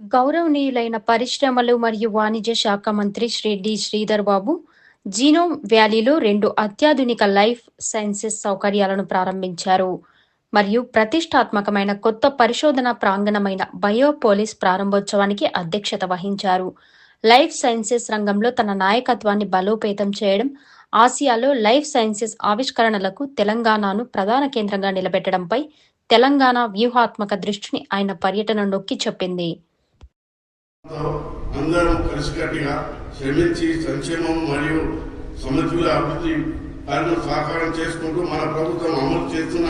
గౌరవనీయులైన పరిశ్రమలు మరియు వాణిజ్య శాఖ మంత్రి శ్రీ డి శ్రీధర్ బాబు జీనోమ్ వ్యాలీలో రెండు అత్యాధునిక లైఫ్ సైన్సెస్ సౌకర్యాలను ప్రారంభించారు. మరియు ప్రతిష్టాత్మకమైన కొత్త పరిశోధన ప్రాంగణమైన బయోపోలిస్ ప్రారంభోత్సవానికి అధ్యక్షత వహించారు. లైఫ్ సైన్సెస్ రంగంలో తన నాయకత్వాన్ని బలోపేతం చేయడం ఆసియాలో లైఫ్ సైన్సెస్ ఆవిష్కరణలకు తెలంగాణను ప్రధాన కేంద్రంగా నిలబెట్టడంపై తెలంగాణ వ్యూహాత్మక దృష్టిని ఆయన పర్యటన నొక్కి చెప్పింది. అందరం కలిసికట్టుగా శ్రమించి సంక్షేమం మరియు సమతుల అభివృద్ధి పనులు సాకారం చేసుకుంటూ మన ప్రభుత్వం అమలు చేస్తున్న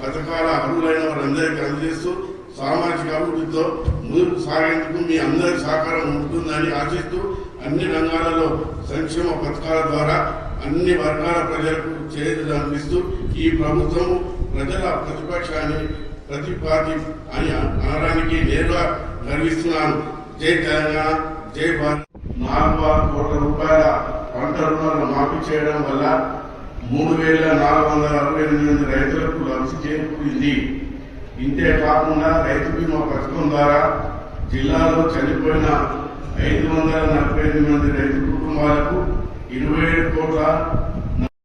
పథకాల అర్హులైన వారందరికీ అందజేస్తూ సామాజిక అభివృద్ధితో ముందుకు సాగేందుకు మీ అందరి సహకారం ఉంటుందని ఆశిస్తూ అన్ని రంగాలలో సంక్షేమ పథకాల ద్వారా అన్ని వర్గాల ప్రజలకు చేతులు అందిస్తూ ఈ ప్రభుత్వం ప్రజల ప్రతిపక్షాన్ని ప్రతిపాది అని అనడానికి నేరుగా గర్విస్తున్నాను. జై తెలంగాణ జై భారత్. నాలుగు కోట్ల రూపాయల పంట రుణాలను మాఫీ చేయడం వల్ల మూడు వేల నాలుగు వందల అరవై ఎనిమిది మంది రైతులకు లబ్ధి చేకూరింది. ఇంతే కాకుండా రైతు బీమా పథకం ద్వారా జిల్లాలో చనిపోయిన ఐదు వందల నలభై ఎనిమిది మంది రైతు కుటుంబాలకు ఇరవై ఏడు కోట్ల